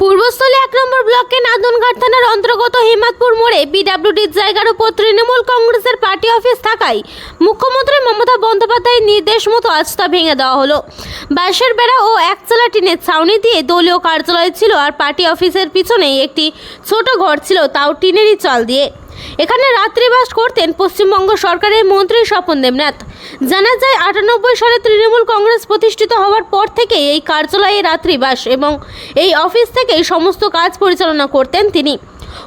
পূর্বস্থলী এক নম্বর ব্লকে নাদনঘাট থানার অন্তর্গত হেমাদপুর মোড়ে বিডাব্লিউডির জায়গার উপর তৃণমূল কংগ্রেসের পার্টি অফিস থাকায় মুখ্যমন্ত্রী মমতা বন্দ্যোপাধ্যায়ের নির্দেশ মতো আজ তা ভেঙে দেওয়া হলো। বাঁশের বেড়া ও একচালা টিনের ছাউনি দিয়ে দলীয় কার্যালয় ছিল আর পার্টি অফিসের পিছনেই একটি ছোট ঘর ছিল, তাও টিনেরই চাল দিয়ে। এখানে রাত্রিবাস করতেন পশ্চিমবঙ্গ সরকারের মন্ত্রী স্বপন দেবনাথ। জানা যায়, আটানব্বই সালে তৃণমূল কংগ্রেস প্রতিষ্ঠিত হওয়ার পর থেকে এই কার্যালয়ে রাত্রিবাস এবং এই অফিস থেকেই সমস্ত কাজ পরিচালনা করতেন তিনি।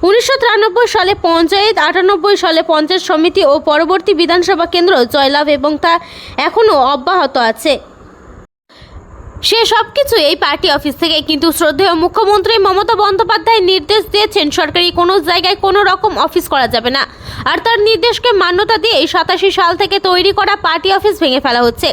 উনিশশো তিরানব্বই সালে পঞ্চায়েত, আটানব্বই সালে পঞ্চায়েত সমিতি ও পরবর্তী বিধানসভা কেন্দ্র জয়লাভ এবং তা এখনও অব্যাহত আছে। সে সব কিছু এই পার্টি অফিস থেকে কিন্তু শ্রদ্ধেয় মুখ্যমন্ত্রী মমতা বন্দ্যোপাধ্যায় নির্দেশ দিয়েছেন, সরকারি কোনো জায়গায় কোনো রকম অফিস করা যাবে না। আর তার নির্দেশকে মান্যতা দিয়ে এই সাতাশি সাল থেকে তৈরি করা পার্টি অফিস ভেঙে ফেলা হচ্ছে।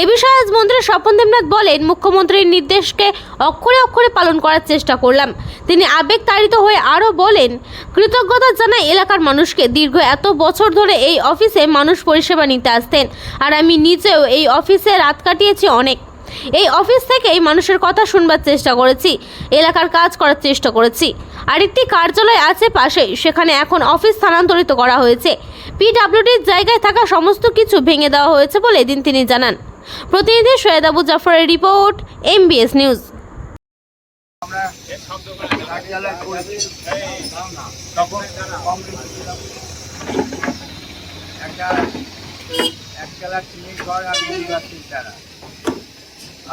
এ বিষয়ে আজ মন্ত্রী স্বপন দেবনাথ বলেন, মুখ্যমন্ত্রীর নির্দেশকে অক্ষরে অক্ষরে পালন করার চেষ্টা করলাম। তিনি আবেগ তাড়িত হয়ে আরও বলেন, কৃতজ্ঞতা জানাই এলাকার মানুষকে। দীর্ঘ এত বছর ধরে এই অফিসে মানুষ পরিষেবা নিতে আসতেন। আর আমি নিজেও এই অফিসে রাত কাটিয়েছি অনেক। এই অফিস থেকেই মানুষের কথা শুনবার চেষ্টা করেছি, এলাকার কাজ করার চেষ্টা করেছি। আরেকটি কার্যালয় আছে পাশেই, সেখানে এখন অফিস স্থানান্তরিত করা হয়েছে। পিডাব্লিউডির জায়গায় থাকা সমস্ত কিছু ভেঙে দেওয়া হয়েছে বলে এদিন তিনি জানান। প্রতিনিধি সৈয়দ আবু জাফরের রিপোর্ট, এমবিএস নিউজ। একটা একতলা টিনের ঘর আর গুলিগাছির দ্বারা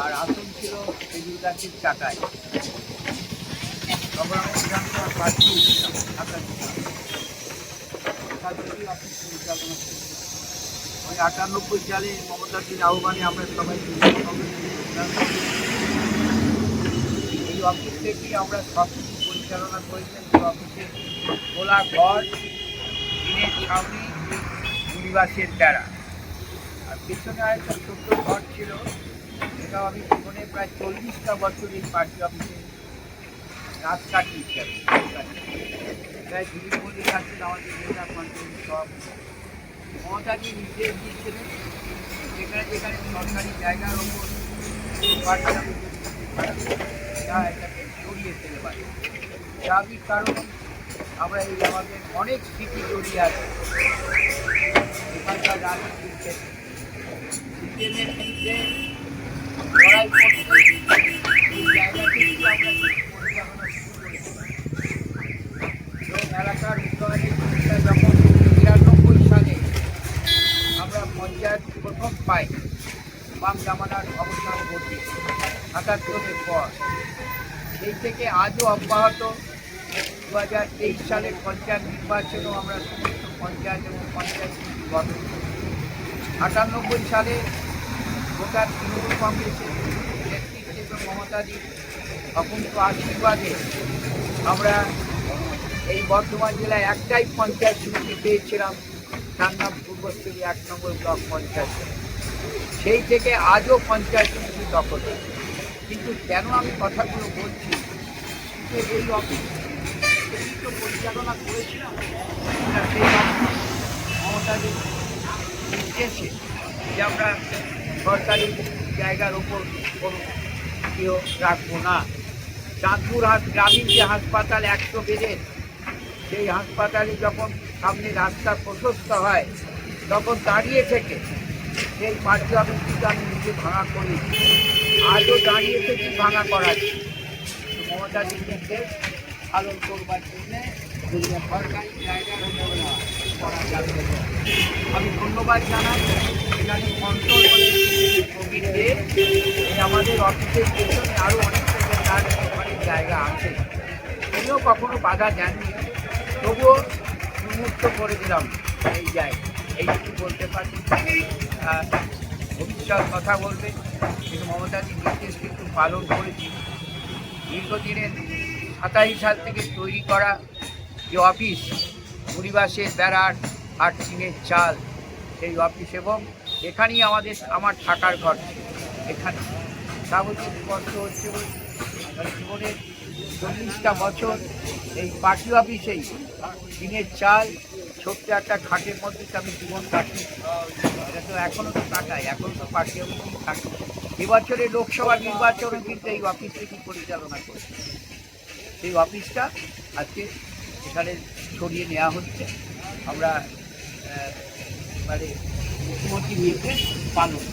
আর আসন ছিল খেজুর গাছের চাকায় তখন আমি বিধানসভা প্রার্থী ঢাকা পরিচালনা ওই আটানব্বই সালে মমতাজির আহ্বানে আমরা সবাই। এই অফিস থেকেই আমরা সব কিছু পরিচালনা করেছেন এই অফিসে খোলা ঘর টিনের ছাউনি, পরিবাসের বেড়া আর পেছনে আরেকটা ছোট্ট ঘর ছিল সেটাও আমি জীবনে প্রায় চল্লিশটা বছর এই পার্টি অফিসে রাত কাটিয়েছি। আমি প্রায় দিলীপ মল্লিক আছেন আমাদের জেলা পঞ্চায়েত সভাপতি মমতাজি নির্দেশ দিয়েছিলেন যেখানে যেখানে সরকারি জায়গার ওপর পার্টি যা এটাকে জড়িয়ে ফেলে পারে স্বাভাবিক কারণ আমরা এই আমাদের অনেক স্মৃতি জড়িয়ে আছে। এখানকার রাজনীতির ক্ষেত্রে। সিপিএমের লড়াই করতে এই যখন তিরানব্বই সালে আমরা পঞ্চায়েত প্রথম পাই বাম জামানার অবসান ঘটে সাতাত্তরের পর সেই থেকে আজও অব্যাহত দু হাজার তেইশ সালের পঞ্চায়েত নির্বাচনেও আমরা সমস্ত পঞ্চায়েত এবং পঞ্চায়েত গঠন আটানব্বই সালে গোটা তৃণমূল কংগ্রেসের নেতৃত্বে এবং মমতাদির অকুণ্ঠ আশীর্বাদে আমরা এই বর্ধমান জেলায় একটাই পঞ্চায়েত সমিতি পেয়েছিলাম তার নাম পূর্বস্থলী এক নম্বর ব্লক পঞ্চায়েত সেই থেকে আজও পঞ্চায়েত সমিতি দখল কিন্তু কেন আমি কথাগুলো বলছি? যে এই অফিস তো পরিচালনা করেছিলাম সেই মমতাদের নির্দেশে যে আমরা সরকারি জায়গার উপর কোনো কেউ রাখব না। চাঁদপুর হাস গ্রামীণ যে হাসপাতাল একশো বেডের, সেই হাসপাতালে যখন সামনে রাস্তা প্রশস্ত হয়, তখন দাঁড়িয়ে থেকে সেই অফিসটিকে আমি নিজে ভাঙা করি আজও দাঁড়িয়ে থেকে ভাঙা তো মমতা নির্দেশ পালন করবার জন্যে সরকারি জায়গার করা যাবে। আমি ধন্যবাদ জানাই। এখানে কন্ট্রোল আমাদের অফিসের পেছনে আরও অনেক তার অনেক জায়গা আছে। উনিও কখনো বাধা দেননি। তবুও উন্মুক্ত করে দিলাম এই জায়গা এইটুকু বলতে পারছি। ভবিষ্যৎ কথা বলবে। কিন্তু মমতাজির নির্দেশ কিন্তু পালন করেছি দীর্ঘদিনের সাতাশি সাল থেকে তৈরি করা যে অফিস, পরিবাসের বেড়ার আর টিনের চাল, সেই অফিস এবং এখানেই আমাদের, আমার থাকার ঘর এখানে। তা বলতে কষ্ট হচ্ছে জীবনের চল্লিশটা বছর এই পার্টি অফিসেই দিনের চাল, ছোট্ট একটা খাটের মধ্যে আমি জীবন কাটি এটা তো এখনও তো কাটাই, এখন তো পার্টি অফিসেই থাকি। এবছরে লোকসভা নির্বাচনও কিন্তু এই অফিস থেকে পরিচালনা করছি সেই অফিসটা আজকে এখানে ছড়িয়ে নেওয়া হচ্ছে। আমরা মানে মুখ্যমন্ত্রী নির্দেশ পালন।